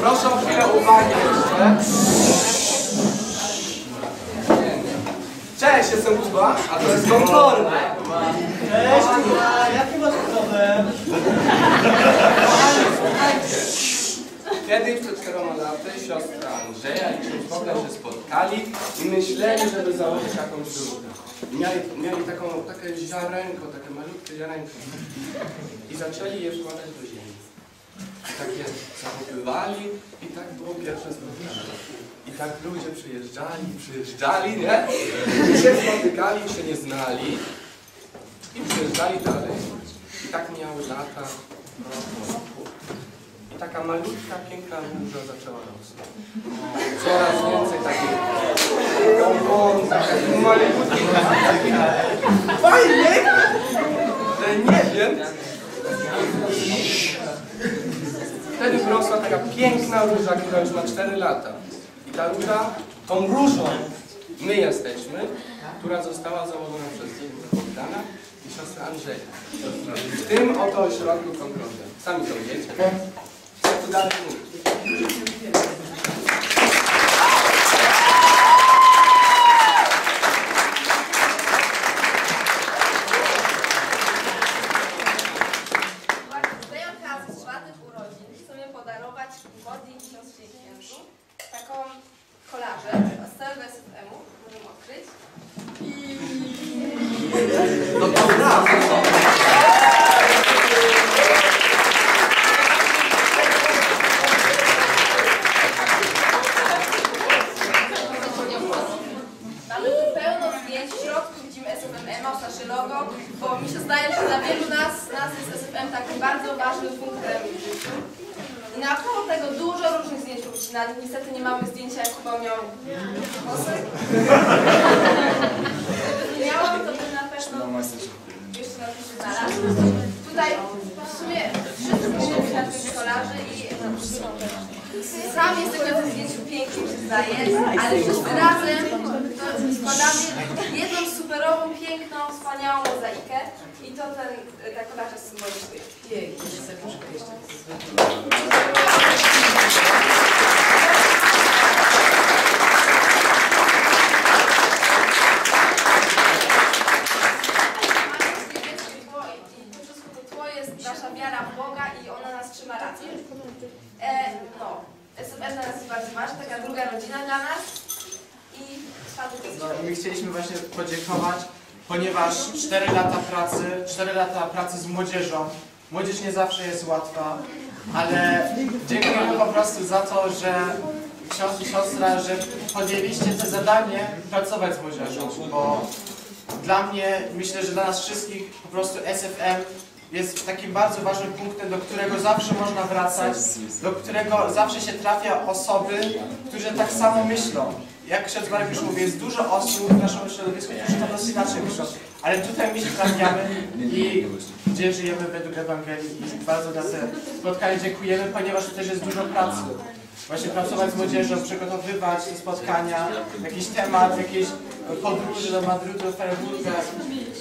Proszę o chwilę uwagi jeszcze. Cześć, jestem Kuba, a to jest Konkordy. Cześć, kurwa, jaki masz problem? Kiedyś przed czteroma laty siostra Andrzeja i ksiądz Bogdan się spotkali i myśleli, żeby założyć jakąś grupę. Mieli, mieli taką, takie ziarenko, takie malutkie ziarenko. I zaczęli je wkładać do ziemi. I tak je zakopywali i tak było pierwsze spotkanie. I tak ludzie przyjeżdżali, przyjeżdżali, nie? I się spotykali, się nie znali. I przyjeżdżali dalej. I tak mijały lata. I taka malutka, piękna róża zaczęła rosnąć. Coraz więcej takich gałązek, takich malutkich, fajnych, że nie wiem. Wtedy wyrosła taka piękna róża, która już ma 4 lata. I ta róża, tą różą my jesteśmy, która została założona przez Bogdana i siostrę Andrzeja. W tym oto ośrodku konkretnym. Sami to wiecie. Co masz nasze logo, bo mi się zdaje, że dla wielu nas, nas jest SFM takim bardzo ważnym punktem w życiu. I naokoło tego dużo różnych zdjęć powycinanych. Niestety nie mamy zdjęcia, jak Kuba miał włosy. Gdyby miałam, to bym na pewno jeszcze na tym się znalazł. Tutaj w sumie wszyscy byliśmy na tym kolarzy i sam jest tego na zdjęciu pięknie się zdaje, ale wszyscy razem składamy jedną superową, piękną, wspaniałą mozaikę i to ten, ta kolarza symbolizuje. I to wszystko to tło jest nasza wiara w Boga i ona nas trzyma razem. E, no, SFM dla nas jest bardzo ważna, taka druga rodzina dla nas i czwarty to jest No, my chcieliśmy właśnie podziękować, ponieważ 4 lata pracy, 4 lata pracy z młodzieżą, młodzież nie zawsze jest łatwa, ale dziękujemy po prostu za to, że ksiądz i siostra, że podjęliście to zadanie pracować z młodzieżą, bo dla mnie, myślę, że dla nas wszystkich po prostu SFM jest takim bardzo ważnym punktem, do którego zawsze można wracać, do którego zawsze się trafia osoby, którzy tak samo myślą. Jak ksiądz Marek już mówi, jest dużo osób w naszym środowisku, którzy to dosyć inaczej myślą. Ale tutaj my się trafiamy i gdzie żyjemy według Ewangelii i bardzo za spotkanie dziękujemy, ponieważ też jest dużo pracy. Właśnie pracować z młodzieżą, przygotowywać te spotkania, jakiś temat, jakieś podróże do Madrytu, do Freiburga.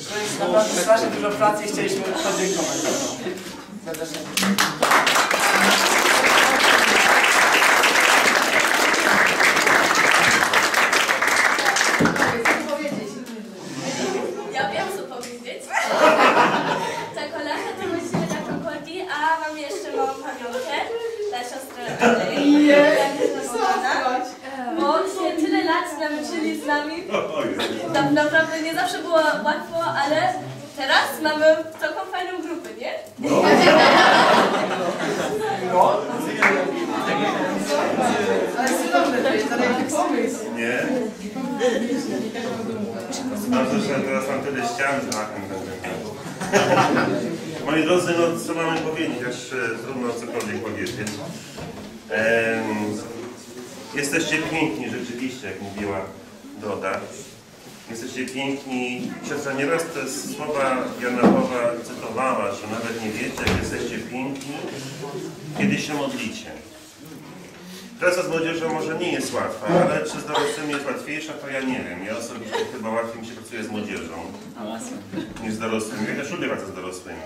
To jest naprawdę strasznie dużo pracy i chcieliśmy podziękować za to. Serdecznie. Ja wiem co powiedzieć. Ta kolarka to właściwie dla Concordii, a mam jeszcze małą pamiątkę dla siostry Andrzej. Bo się tyle lat namęczyli z nami. Na, naprawdę nie zawsze było łatwo, ale teraz mamy taką fajną grupę, nie? Nie? Bardzo że teraz mam tyle ścian z miał. Moi drodzy, no co mamy powiedzieć, aż trudno cokolwiek powiedzieć. Em, jesteście piękni rzeczywiście, jak mówiła Doda. Jesteście piękni. Siostra nieraz te słowa Jana cytowała, że nawet nie wiecie, jak jesteście piękni, kiedy się modlicie. Praca z młodzieżą może nie jest łatwa, ale czy z dorosłymi jest łatwiejsza, to ja nie wiem. Ja osobiście chyba łatwiej mi się pracuje z młodzieżą niż z dorosłymi. Ja też lubię pracę z dorosłymi.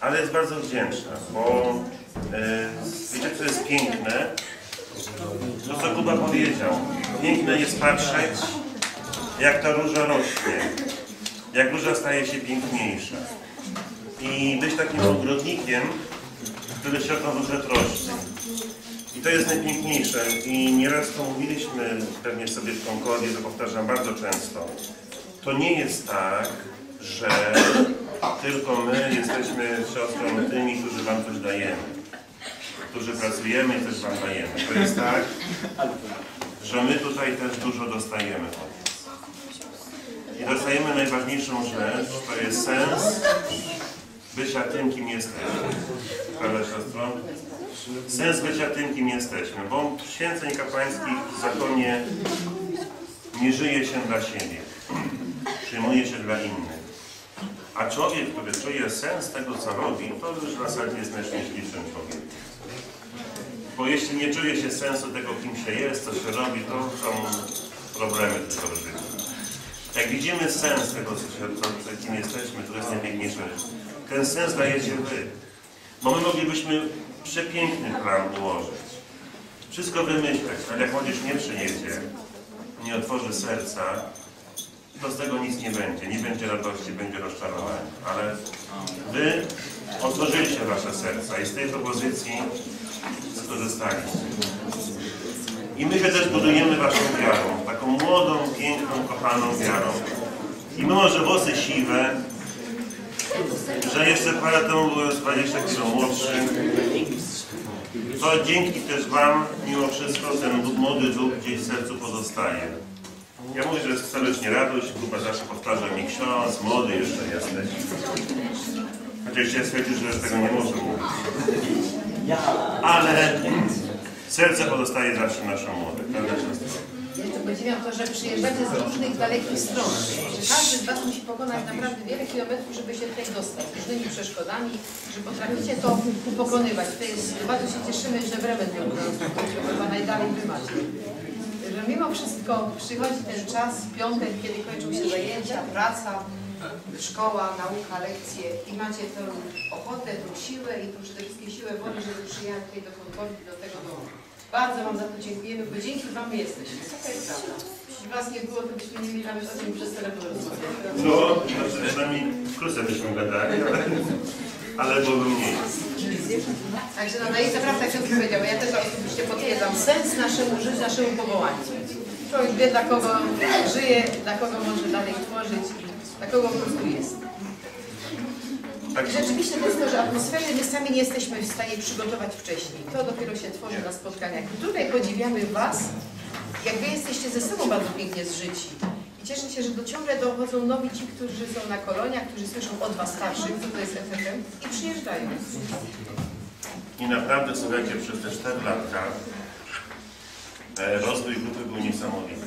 Ale jest bardzo wdzięczna, bo e, wiecie co jest piękne? To co Kuba powiedział. Piękne jest patrzeć, jak ta róża rośnie. Jak róża staje się piękniejsza. I być takim ogrodnikiem, który się o tą różę troszczy. I to jest najpiękniejsze. I nieraz to mówiliśmy pewnie sobie w Concordzie, to powtarzam bardzo często. To nie jest tak, że tylko my jesteśmy siostrą tymi, którzy wam coś dajemy. Którzy pracujemy i coś wam dajemy. To jest tak, że my tutaj też dużo dostajemy od was. I dostajemy najważniejszą rzecz, to jest sens bycia tym, kim jesteśmy. Prawda, siostro? Sens bycia tym, kim jesteśmy, bo święceń kapłańskich w zakonie nie żyje się dla siebie, przyjmuje się dla innych. A człowiek, który czuje sens tego, co robi, to już w zasadzie jest najszczęśliwszym człowiekiem. Bo jeśli nie czuje się sensu tego, kim się jest, co się robi, to są problemy tylko w życiu. Jak widzimy sens tego, co się, co, kim jesteśmy, to jest najpiękniejsze. Ten sens dajecie wy. Bo my moglibyśmy przepiękny plan ułożyć. Wszystko wymyśleć, ale jak młodzież nie przyjedzie, nie otworzy serca, to z tego nic nie będzie. Nie będzie radości, będzie rozczarowanie. Ale wy otworzyliście wasze serca i z tej propozycji skorzystaliście. I my się też budujemy waszą wiarą. Taką młodą, piękną, kochaną wiarą. I mimo, że włosy siwe, że jeszcze parę temu byłem z 20 kg młodszy, to dzięki też Wam, mimo wszystko, ten młody duch gdzieś w sercu pozostaje. Ja mówię, że jest serdecznie radość, grupa zawsze powtarza mi ksiądz, młody jeszcze jesteś. Chociaż ja stwierdził, że tego nie może mówić. Ale serce pozostaje zawsze naszą? Ja to podziwiam to, że przyjeżdżacie z różnych dalekich stron. Każdy z Was musi pokonać naprawdę wiele kilometrów, żeby się tutaj dostać. Z różnymi przeszkodami, że potraficie to pokonywać. To jest, bardzo się cieszymy, że Bremen miał chyba najdalej Wy macie. Że mimo wszystko przychodzi ten czas, piątek, kiedy kończą się zajęcia, praca, szkoła, nauka, lekcje i macie tę ochotę, tą siłę i tą przede wszystkim siłę woli, żeby przyjechać tutaj do Konkordii, do tego domu. Bardzo Wam za to dziękujemy, bo dzięki Wam jesteśmy. Taka jest prawda. Jeśli Was nie było, to byśmy nie mieli nawet o tym przez telefon rozmawiać. No, znaczy przynajmniej wkrótce byśmy gadali, ale, ale byłoby mniej. Także no, no i to prawda, jak Piotr powiedział, ja też osobiście potwierdzam sens naszemu życiu, naszemu powołaniu. Człowiek wie, dla kogo żyje, dla kogo może dalej tworzyć, kogo po prostu jest. Tak, I rzeczywiście to jest to, że atmosferę my sami nie jesteśmy w stanie przygotować wcześniej. To dopiero się tworzy na spotkaniach. I tutaj podziwiamy Was, jak Wy jesteście ze sobą bardzo pięknie zżyci. I cieszę się, że do ciągle dochodzą nowi ci, którzy są na koloniach, którzy słyszą od Was starszych, co to jest efektem, i przyjeżdżają. I naprawdę, słuchajcie, przez te 4 latka e, rozwój grupy był niesamowity.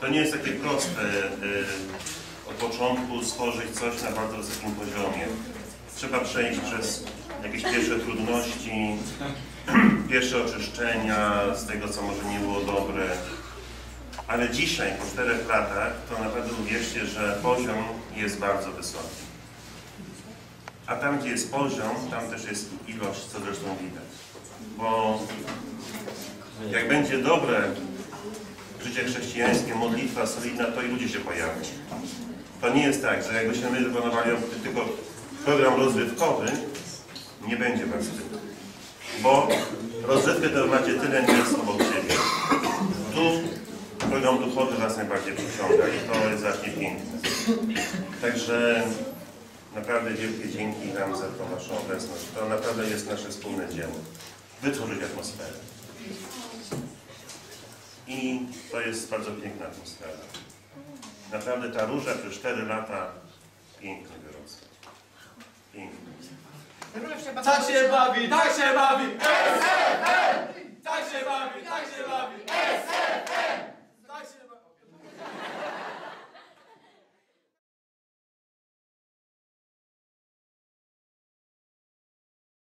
To nie jest takie proste e, od początku stworzyć coś na bardzo wysokim poziomie. Trzeba przejść przez jakieś pierwsze trudności, pierwsze oczyszczenia z tego, co może nie było dobre. Ale dzisiaj, po czterech latach, to naprawdę uwierzcie, że poziom jest bardzo wysoki. A tam, gdzie jest poziom, tam też jest ilość, co zresztą widać. Bo jak będzie dobre życie chrześcijańskie, modlitwa solidna, to i ludzie się pojawią. To nie jest tak, że jakbyśmy my wykonywali tylko program rozrywkowy, nie będzie was tylu. Bo rozrywkę to macie tyle miejsc obok siebie. Tu program duchowy was najbardziej przyciąga i to jest właśnie piękne. Także Naprawdę wielkie dzięki Wam za tą Waszą obecność. To naprawdę jest nasze wspólne dzieło. Wytworzyć atmosferę. I to jest bardzo piękna atmosfera. Naprawdę ta róża przez 4 lata pięknie wyrosła. Pięknie. Tak się bawi, tak się bawi! Tak się bawi, tak się bawi!